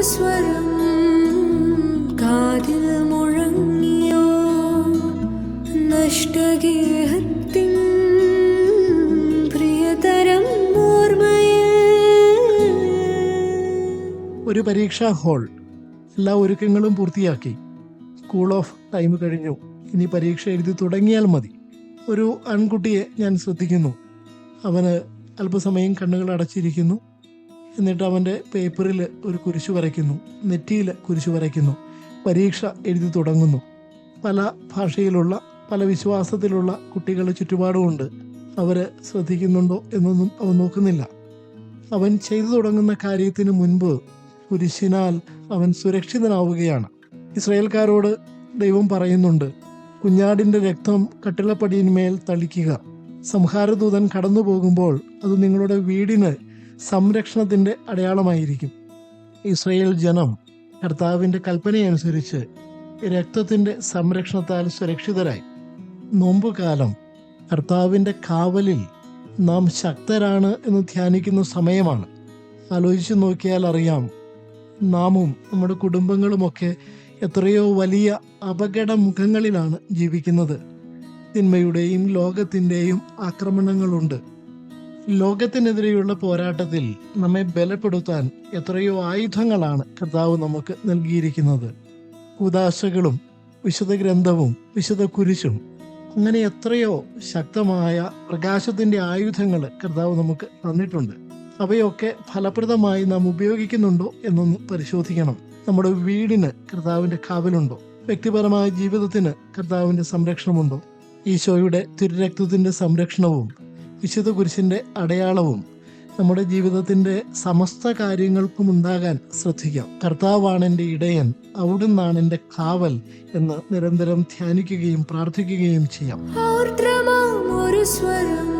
സ്വരം കാതിൽ മുഴങ്ങിയോ? നഷ്ടഗേഹത്തിൻ പ്രിയതരം ഒരു പരീക്ഷാ ഹോൾ എല്ലാ ഒരുക്കങ്ങളും പൂർത്തിയാക്കി. സ്കൂൾ ഓഫ് ടൈം കഴിഞ്ഞു. ഇനി പരീക്ഷ എഴുതി തുടങ്ങിയാൽ മതി. ഒരു ആൺകുട്ടിയെ ഞാൻ ശ്രദ്ധിക്കുന്നു. അവന് അല്പസമയം കണ്ണുകൾ അടച്ചിരിക്കുന്നു. എന്നിട്ട് അവന്റെ പേപ്പറിൽ ഒരു കുരിശു വരയ്ക്കുന്നു. നെറ്റിയിൽ കുരിശ് വരയ്ക്കുന്നു. പരീക്ഷ എഴുതി തുടങ്ങുന്നു. പല ഭാഷയിലുള്ള പല വിശ്വാസത്തിലുള്ള കുട്ടികൾ ചുറ്റുപാടുമുണ്ട്. അവർ ശ്രദ്ധിക്കുന്നുണ്ടോ എന്നൊന്നും അവൻ നോക്കുന്നില്ല. അവൻ ചെയ്തു തുടങ്ങുന്ന കാര്യത്തിന് മുൻപ് കുരിശിനാൽ അവൻ സുരക്ഷിതനാവുകയാണ്. ഇസ്രയേൽക്കാരോട് ദൈവം പറയുന്നുണ്ട് കുഞ്ഞാടിന്റെ രക്തം കട്ടിളപ്പടിയിന്മേൽ തളിക്കുക. സംഹാരദൂതൻ കടന്നു പോകുമ്പോൾ അത് നിങ്ങളുടെ വീടിന് സംരക്ഷണത്തിന്റെ അടയാളമായിരിക്കും. ഇസ്രയേൽ ജനം കർത്താവിന്റെ കൽപ്പനയനുസരിച്ച് രക്തത്തിന്റെ സംരക്ഷണത്താൽ സുരക്ഷിതരായി. നോമ്പുകാലം കർത്താവിന്റെ കാവലിൽ നാം ശക്തരാണ് എന്ന് ധ്യാനിക്കുന്ന സമയമാണ്. ആലോചിച്ചു നോക്കിയാൽ അറിയാം നാമും നമ്മുടെ കുടുംബങ്ങളുമൊക്കെ എത്രയോ വലിയ അപകട മുഖങ്ങളിലാണ് ജീവിക്കുന്നത്. തിന്മയുടെയും ലോകത്തിന്റെയും ആക്രമണങ്ങളുണ്ട്. ലോകത്തിനെതിരെയുള്ള പോരാട്ടത്തിൽ നമ്മെ ബലപ്പെടുത്താൻ എത്രയോ ആയുധങ്ങളാണ് കർത്താവ് നമുക്ക് നൽകിയിരിക്കുന്നത്. ഉദാശകളും വിശുദ്ധ ഗ്രന്ഥവും വിശുദ്ധ കുരിശും അങ്ങനെ എത്രയോ ശക്തമായ പ്രകാശത്തിന്റെ ആയുധങ്ങൾ കർത്താവ് നമുക്ക് തന്നിട്ടുണ്ട്. അവയൊക്കെ ഫലപ്രദമായി നാം ഉപയോഗിക്കുന്നുണ്ടോ എന്നൊന്ന് പരിശോധിക്കണം. നമ്മുടെ വീടിന് കർത്താവിന്റെ കാവലുണ്ടോ? വ്യക്തിപരമായ ജീവിതത്തിന് കർത്താവിന്റെ സംരക്ഷണമുണ്ടോ? ഈശോയുടെ തിരുരക്തത്തിന്റെ സംരക്ഷണവും വിശുദ്ധ കുരിശിന്റെ അടയാളവും നമ്മുടെ ജീവിതത്തിന്റെ സമസ്ത കാര്യങ്ങൾക്കും ഉണ്ടാകാൻ ശ്രദ്ധിക്കാം. കർത്താവാണ് എന്റെ ഇടയൻ അവിടുന്നാണ് എന്റെ കാവൽ എന്ന് നിരന്തരം ധ്യാനിക്കുകയും പ്രാർത്ഥിക്കുകയും ചെയ്യാം. ഒരു സ്വരം